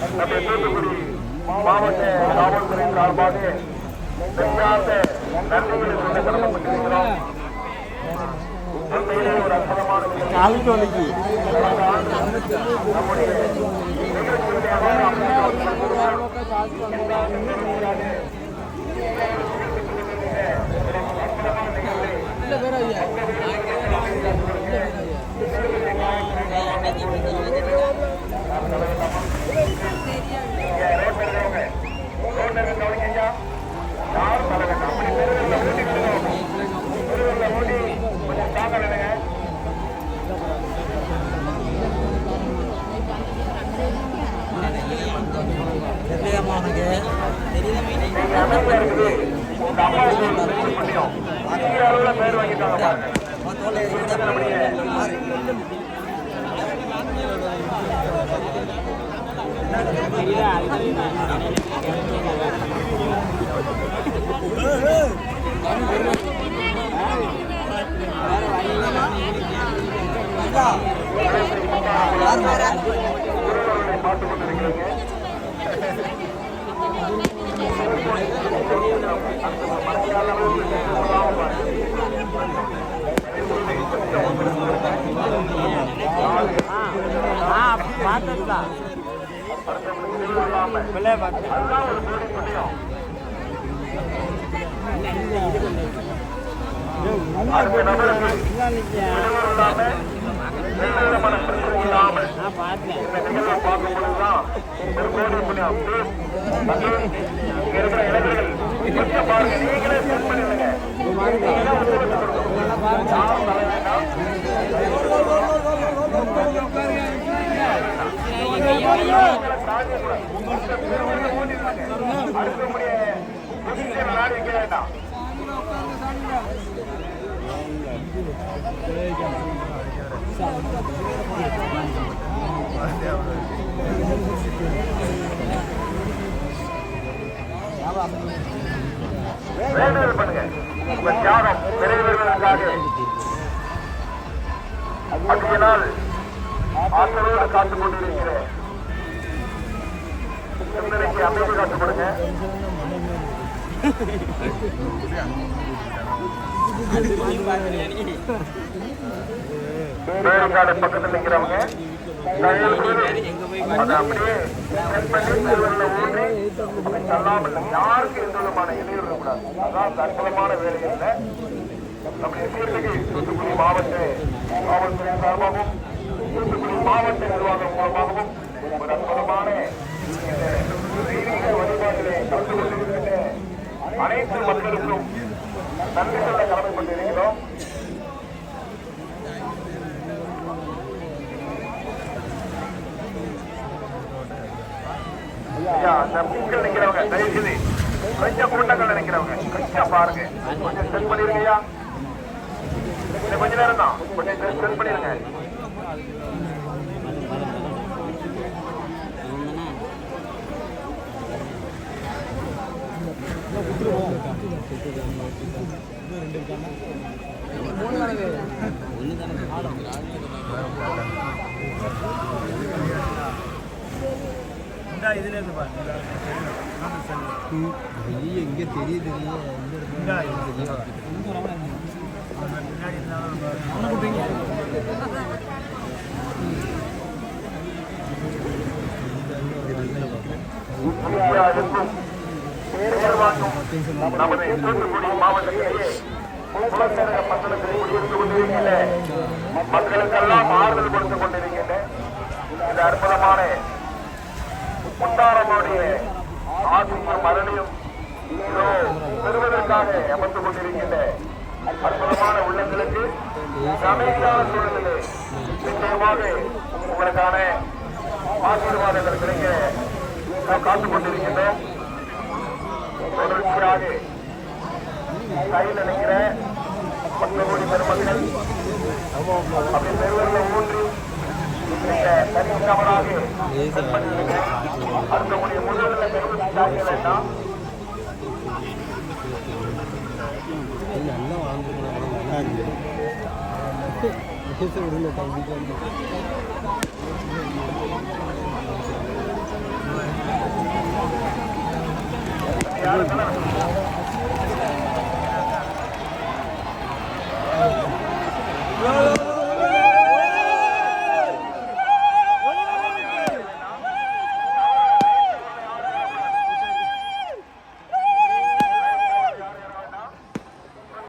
நம்முடைய தூத்துக்குடி மாவட்ட காவல்துறை சார்பாக நெஞ்சார்ந்த நன்றிகளை சொல்ல கடமைப்பட்டிருக்கிறோம் உண்மையிலே ஒரு அற்புதமான விஷயம். காலுக்கு வலிக்கு கடந்த ஆண்டு நம்முடைய நீங்க இருக்குது. உங்க அம்மா உங்களுக்கு முடியும் அதிக அளவுல பேர் வாங்கிட்டாங்க பாருங்க. உன் கொண்டிருக்கிறீங்க அதுதான் ஒரு கோடி புண்ணியம் அடுத்த நபருக்கு இடையூறு இல்லாம எந்த விதமான பிரச்சனை இல்லாம இந்த நிகழ்வை பார்க்கும் பொழுதுதான் வேண்டுதல் பண்ணுங்க உங்க தியாகம் நிறைவேறுவதற்காக அப்படியினால் ஆற்றலோடு காத்துக் கொண்டிருக்கிற சிந்தனைக்கு அமைதி காத்துக் கொடுங்க வேலைக்காடு பக்கத்தில் நிற்கிறவங்க தயவு செய்து யாருக்கு எந்த விதமான இடையூறு இருக்கக்கூடாது அதான் அந்த வேலை இல்லை நம்முடைய சீர்மிகு தூத்துக்குடி மாவட்ட காவல்துறை சார்பாகவும் தூத்துக்குடி மாவட்ட நிர்வாகம் மூலமாகவும் ஒரு அற்புதமான தெய்வீக வழிபாட்டிலே கலந்து கொண்டிருக்கின்ற அனைத்து மக்களுக்கும் நன்றி சொல்ல கடமைப்பட்டிருக்கிறோம் நிக்கிறவங்க தயவு செய்து கொஞ்சம் கூட்டங்கள் நினைக்கிறவங்க கொஞ்சம் பாருங்க. கொஞ்சம் செட் பண்ணிருங்க ஐயா இன்னும் கொஞ்ச நேரம் தான். கொஞ்சம் செட் பண்ணிருங்க. எங்க தெரியுது இந்தியாவிற்கும் பெயர் வாங்கும் நமது தூத்துக்குடி மாவட்டத்திலேயே குலசேகர பட்டணத்தில் குடியிருந்து கொண்டிருக்கின்ற மக்களுக்கெல்லாம் ஆறுதல் கொடுத்து கொண்டிருக்கின்ற இந்த அற்புதமான முத்தாரமுடைய ஆசியும் மரணியும் இதோ பெறுவதற்காக அமர்ந்து கொண்டிருக்கின்ற. அற்புதமான உள்ளங்களுக்கு அமைதியான சூழலிலே நிச்சயமாக உங்களுக்கான ஆசீர்வாதங்கள் கிடைக்க நாம் காத்துக் கொண்டிருக்கின்றோம். தொடர்ச்சியாக கையில் நிற்கிற பத்து கோடி பெருமக்கள் அப்படி பெருவரில் ஊன்றி இந்த தனித்தவராக அடுத்தவனுடைய முன்னுரிமை பெரும் தாக்க வேண்டாம்